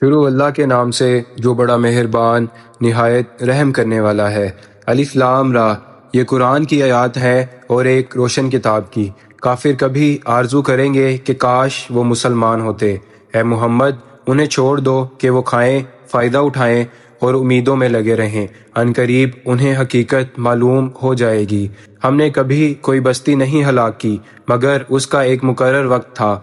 شروع اللہ کے نام سے جو بڑا مہربان، نہایت رحم کرنے والا ہے۔ الف لام را، یہ قرآن کی آیات ہے اور ایک روشن کتاب کی۔ کافر کبھی آرزو کریں گے کہ کاش وہ مسلمان ہوتے۔ اے محمد، انہیں چھوڑ دو کہ وہ کھائیں، فائدہ اٹھائیں اور امیدوں میں لگے رہیں۔ ان قریب انہیں حقیقت معلوم ہو جائے گی۔ ہم نے کبھی کوئی بستی نہیں ہلاک کی، مگر اس کا ایک مقرر وقت تھا۔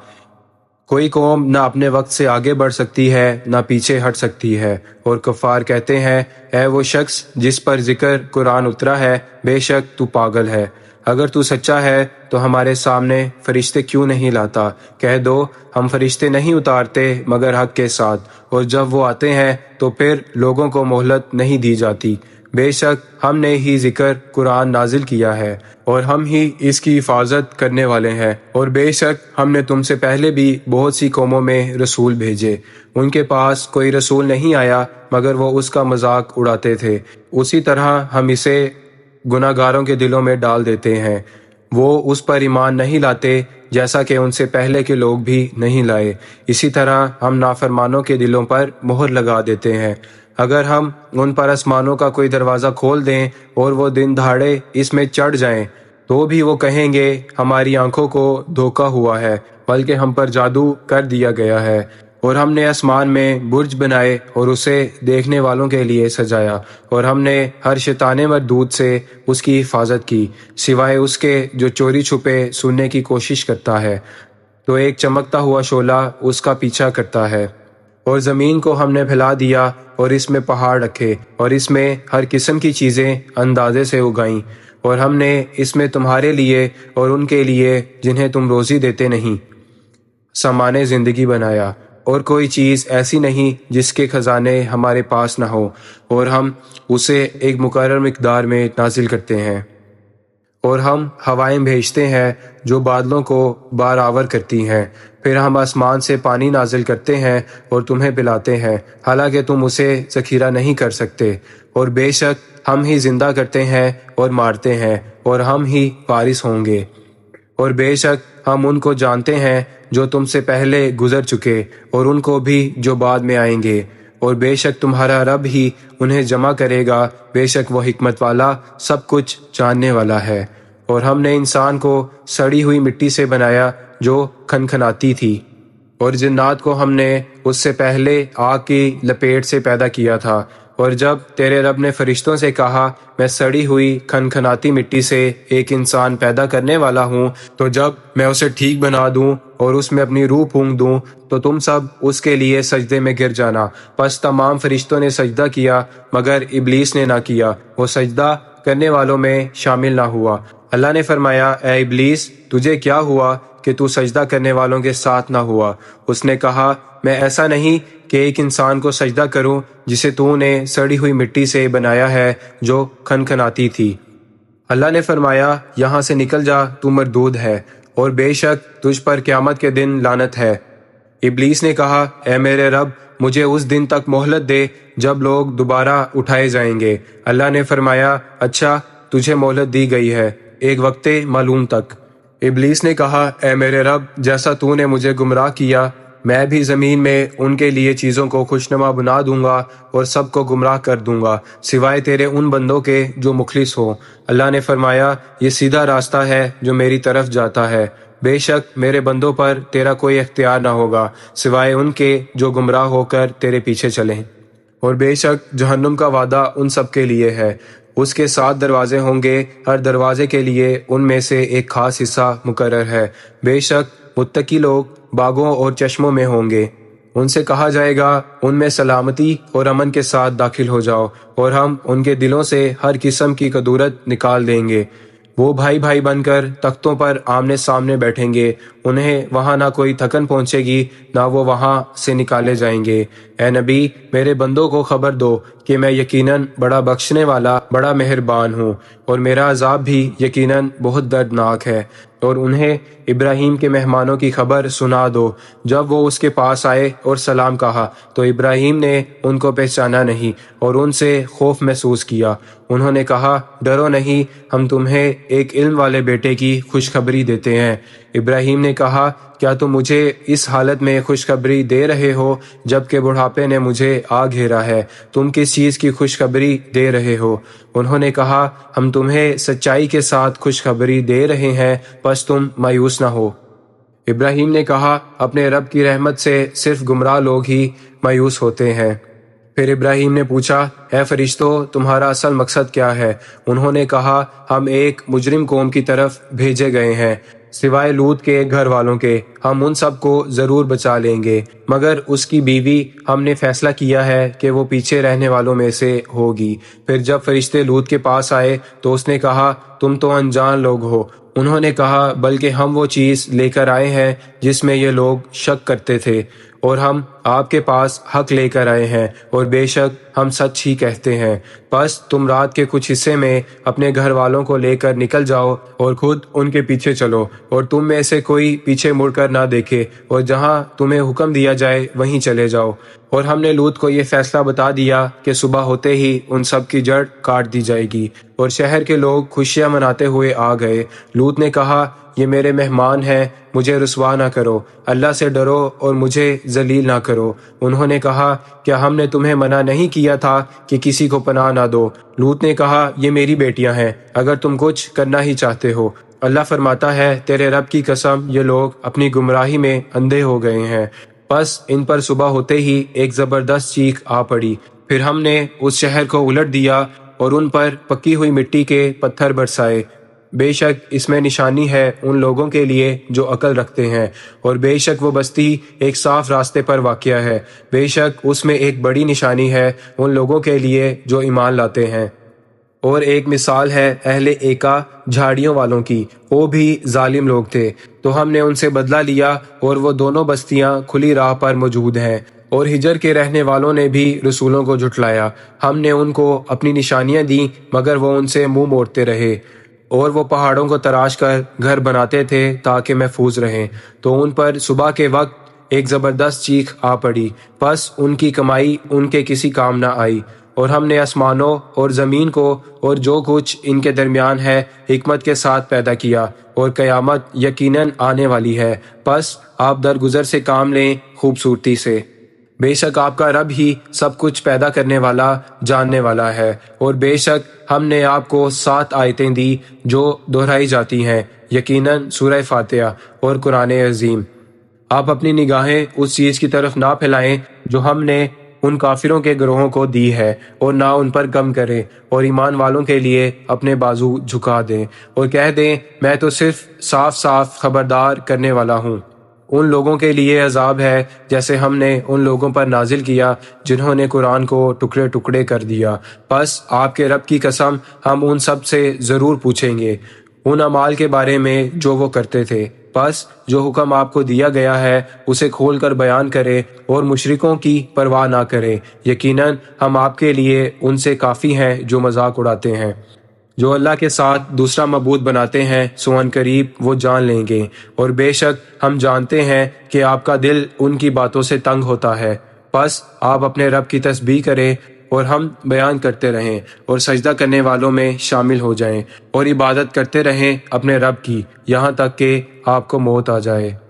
کوئی قوم نہ اپنے وقت سے آگے بڑھ سکتی ہے، نہ پیچھے ہٹ سکتی ہے۔ اور کفار کہتے ہیں، اے وہ شخص جس پر ذکر قرآن اترا ہے، بے شک تو پاگل ہے۔ اگر تو سچا ہے، تو ہمارے سامنے فرشتے کیوں نہیں لاتا؟ کہہ دو، ہم فرشتے نہیں اتارتے مگر حق کے ساتھ۔ اور جب وہ آتے ہیں، تو پھر لوگوں کو مہلت نہیں دی جاتی۔ بے شک ہم نے ہی ذکر قرآن نازل کیا ہے اور ہم ہی اس کی حفاظت کرنے والے ہیں اور بے شک ہم نے تم سے پہلے بھی بہت سی قوموں میں رسول بھیجے۔ ان کے پاس کوئی رسول نہیں آیا، مگر وہ اس کا مذاق اڑاتے تھے۔ اسی طرح ہم اسے گناہ گاروں کے دلوں میں ڈال دیتے ہیں۔ وہ اس پر ایمان نہیں لاتے، جیسا کہ ان سے پہلے کے لوگ بھی نہیں لائے۔ اسی طرح ہم نافرمانوں کے دلوں پر مہر لگا دیتے ہیں۔ اگر ہم ان پر آسمانوں کا کوئی دروازہ کھول دیں اور وہ دن دھاڑے اس میں چڑھ جائیں، تو بھی وہ کہیں گے، ہماری آنکھوں کو دھوکا ہوا ہے، بلکہ ہم پر جادو کر دیا گیا ہے۔ اور ہم نے آسمان میں برج بنائے اور اسے دیکھنے والوں کے لیے سجایا۔ اور ہم نے ہر شیطان مردود سے اس کی حفاظت کی، سوائے اس کے جو چوری چھپے سننے کی کوشش کرتا ہے۔ تو ایک چمکتا ہوا شعلہ اس کا پیچھا کرتا ہے۔ اور زمین کو ہم نے پھیلا دیا اور اس میں پہاڑ رکھے اور اس میں ہر قسم کی چیزیں اندازے سے اگائیں اور ہم نے اس میں تمہارے لیے اور ان کے لیے جنہیں تم روزی دیتے نہیں سامان زندگی بنایا اور کوئی چیز ایسی نہیں جس کے خزانے ہمارے پاس نہ ہو اور ہم اسے ایک مقرر مقدار میں نازل کرتے ہیں۔ اور ہم ہوائیں بھیجتے ہیں جو بادلوں کو بار آور کرتی ہیں۔ پھر ہم آسمان سے پانی نازل کرتے ہیں اور تمہیں پلاتے ہیں۔ حالانکہ تم اسے ذخیرہ نہیں کر سکتے۔ اور بے شک ہم ہی زندہ کرتے ہیں اور مارتے ہیں اور ہم ہی وارث ہوں گے۔ اور بے شک ہم ان کو جانتے ہیں جو تم سے پہلے گزر چکے اور ان کو بھی جو بعد میں آئیں گے۔ اور بے شک تمہارا رب ہی انہیں جمع کرے گا۔ بے شک وہ حکمت والا سب کچھ جاننے والا ہے۔ اور ہم نے انسان کو سڑی ہوئی مٹی سے بنایا جو کھنکھناتی تھی۔ اور جنات کو ہم نے اس سے پہلے آگ کی لپیٹ سے پیدا کیا تھا۔ اور جب تیرے رب نے فرشتوں سے کہا، میں سڑی ہوئی کھنکھناتی مٹی سے ایک انسان پیدا کرنے والا ہوں، تو جب میں اسے ٹھیک بنا دوں اور اس میں اپنی روح پھونک دوں، تو تم سب اس کے لیے سجدے میں گر جانا۔ پس تمام فرشتوں نے سجدہ کیا، مگر ابلیس نے نہ کیا۔ وہ سجدہ کرنے والوں میں شامل نہ ہوا۔ اللہ نے فرمایا، اے ابلیس، تجھے کیا ہوا کہ تو سجدہ کرنے والوں کے ساتھ نہ ہوا؟ اس نے کہا میں ایسا نہیں کہ ایک انسان کو سجدہ کروں جسے تو نے سڑی ہوئی مٹی سے بنایا ہے جو کھن کھناتی تھی۔ اللہ نے فرمایا، یہاں سے نکل جا، تو مردود ہے اور بے شک تجھ پر قیامت کے دن لانت ہے۔ ابلیس نے کہا، اے میرے رب، مجھے اس دن تک مہلت دے جب لوگ دوبارہ اٹھائے جائیں گے۔ اللہ نے فرمایا اچھا تجھے مہلت دی گئی ہے، ایک وقت معلوم تک۔ ابلیس نے کہا، اے میرے رب، جیسا تو نے مجھے گمراہ کیا میں بھی زمین میں ان کے لیے چیزوں کو خوشنما بنا دوں گا اور سب کو گمراہ کر دوں گا، سوائے تیرے ان بندوں کے جو مخلص ہو اللہ نے فرمایا، یہ سیدھا راستہ ہے جو میری طرف جاتا ہے۔ بے شک میرے بندوں پر تیرا کوئی اختیار نہ ہوگا، سوائے ان کے جو گمراہ ہو کر تیرے پیچھے چلیں۔ اور بے شک جہنم کا وعدہ ان سب کے لیے ہے۔ اس کے سات دروازے ہوں گے، ہر دروازے کے لیے ان میں سے ایک خاص حصہ مقرر ہے۔ بے شک متقی لوگ باغوں اور چشموں میں ہوں گے۔ ان سے کہا جائے گا، ان میں سلامتی اور امن کے ساتھ داخل ہو جاؤ اور ہم ان کے دلوں سے ہر قسم کی قدورت نکال دیں گے۔ وہ بھائی بھائی بن کر تختوں پر آمنے سامنے بیٹھیں گے۔ انہیں وہاں نہ کوئی تھکن پہنچے گی، نہ وہ وہاں سے نکالے جائیں گے۔ اے نبی، میرے بندوں کو خبر دو کہ میں یقیناً بڑا بخشنے والا، بڑا مہربان ہوں اور میرا عذاب بھی یقیناً بہت دردناک ہے۔ اور انہیں ابراہیم کے مہمانوں کی خبر سنا دو۔ جب وہ اس کے پاس آئے اور سلام کہا، تو ابراہیم نے ان کو پہچانا نہیں اور ان سے خوف محسوس کیا۔ انہوں نے کہا، ڈرو نہیں، ہم تمہیں ایک علم والے بیٹے کی خوشخبری دیتے ہیں۔ ابراہیم نے کہا کیا تم مجھے اس حالت میں خوشخبری دے رہے ہو جبکہ بڑھاپے نے مجھے آ گھیرا ہے؟ تم کس چیز کی خوشخبری دے رہے ہو؟ انہوں نے کہا، ہم تمہیں سچائی کے ساتھ خوشخبری دے رہے ہیں، بس تم مایوس نہ ہو۔ ابراہیم نے کہا، اپنے رب کی رحمت سے صرف گمراہ لوگ ہی مایوس ہوتے ہیں۔ پھر ابراہیم نے پوچھا، اے فرشتو، تمہارا اصل مقصد کیا ہے؟ انہوں نے کہا، ہم ایک مجرم قوم کی طرف بھیجے گئے ہیں۔ سوائے لوت کے، گھر والوں کے، ہم ان سب کو ضرور بچا لیں گے۔ مگر اس کی بیوی ہم نے فیصلہ کیا ہے کہ وہ پیچھے رہنے والوں میں سے ہوگی۔ پھر جب فرشتے لوت کے پاس آئے تو اس نے کہا، تم تو انجان لوگ ہو۔ انہوں نے کہا، بلکہ ہم وہ چیز لے کر آئے ہیں جس میں یہ لوگ شک کرتے تھے، اور ہم آپ کے پاس حق لے کر آئے ہیں، اور بے شک ہم سچ ہی کہتے ہیں۔ بس تم رات کے کچھ حصے میں اپنے گھر والوں کو لے کر نکل جاؤ اور خود ان کے پیچھے چلو اور تم میں سے کوئی پیچھے مڑ کر نہ دیکھے اور جہاں تمہیں حکم دیا جائے وہیں چلے جاؤ۔ اور ہم نے لوت کو یہ فیصلہ بتا دیا کہ صبح ہوتے ہی ان سب کی جڑ کاٹ دی جائے گی اور شہر کے لوگ خوشیاں مناتے ہوئے آ گئے۔ لوت نے کہا، یہ میرے مہمان ہیں، مجھے رسوا نہ کرو۔ اللہ سے ڈرو اور مجھے ذلیل نہ کرو۔ انہوں نے کہا کیا ہم نے تمہیں منع نہیں کیا تھا کہ کسی کو پناہ نہ دو۔ لوت نے کہا، یہ میری بیٹیاں ہیں، اگر تم کچھ کرنا ہی چاہتے ہو۔ اللہ فرماتا ہے، تیرے رب کی قسم، یہ لوگ اپنی گمراہی میں اندھے ہو گئے ہیں۔ بس ان پر صبح ہوتے ہی ایک زبردست چیخ آ پڑی۔ پھر ہم نے اس شہر کو الٹ دیا اور ان پر پکی ہوئی مٹی کے پتھر برسائے۔ بے شک اس میں نشانی ہے ان لوگوں کے لیے جو عقل رکھتے ہیں، اور بے شک وہ بستی ایک صاف راستے پر واقع ہے۔ بے شک اس میں ایک بڑی نشانی ہے ان لوگوں کے لیے جو ایمان لاتے ہیں۔ اور ایک مثال ہے اہل ایکا جھاڑیوں والوں کی۔ وہ بھی ظالم لوگ تھے۔ تو ہم نے ان سے بدلہ لیا اور وہ دونوں بستیاں کھلی راہ پر موجود ہیں۔ اور ہجر کے رہنے والوں نے بھی رسولوں کو جھٹلایا۔ ہم نے ان کو اپنی نشانیاں دیں، مگر وہ ان سے منہ موڑتے رہے۔ اور وہ پہاڑوں کو تراش کر گھر بناتے تھے تاکہ محفوظ رہیں۔ تو ان پر صبح کے وقت ایک زبردست چیخ آ پڑی۔ بس ان کی کمائی ان کے کسی کام نہ آئی۔ اور ہم نے آسمانوں اور زمین کو اور جو کچھ ان کے درمیان ہے، حکمت کے ساتھ پیدا کیا۔ اور قیامت یقیناً آنے والی ہے۔ بس آپ درگزر سے کام لیں خوبصورتی سے۔ بے شک آپ کا رب ہی سب کچھ پیدا کرنے والا، جاننے والا ہے۔ اور بے شک ہم نے آپ کو سات آیتیں دی جو دہرائی جاتی ہیں، یقیناً سورہ فاتحہ اور قرآن عظیم۔ آپ اپنی نگاہیں اس چیز کی طرف نہ پھیلائیں جو ہم نے ان کافروں کے گروہوں کو دی ہے، اور نہ ان پر کم کریں اور ایمان والوں کے لیے اپنے بازو جھکا دیں۔ اور کہہ دیں، میں تو صرف صاف صاف خبردار کرنے والا ہوں۔ ان لوگوں کے لیے عذاب ہے جیسے ہم نے ان لوگوں پر نازل کیا جنہوں نے قرآن کو ٹکڑے ٹکڑے کر دیا۔ بس آپ کے رب کی قسم ہم ان سب سے ضرور پوچھیں گے ان امال کے بارے میں جو وہ کرتے تھے۔ بس جو حکم آپ کو دیا گیا ہے اسے کھول کر بیان کرے اور مشرکوں کی پرواہ نہ کرے یقیناً ہم آپ کے لیے ان سے کافی ہیں جو مذاق اڑاتے ہیں۔ جو اللہ کے ساتھ دوسرا مبود بناتے ہیں، سون قریب وہ جان لیں گے۔ اور بے شک ہم جانتے ہیں کہ آپ کا دل ان کی باتوں سے تنگ ہوتا ہے۔ بس آپ اپنے رب کی تسبیح کریں اور ہم بیان کرتے رہیں اور سجدہ کرنے والوں میں شامل ہو جائیں اور عبادت کرتے رہیں اپنے رب کی، یہاں تک کہ آپ کو موت آ جائے۔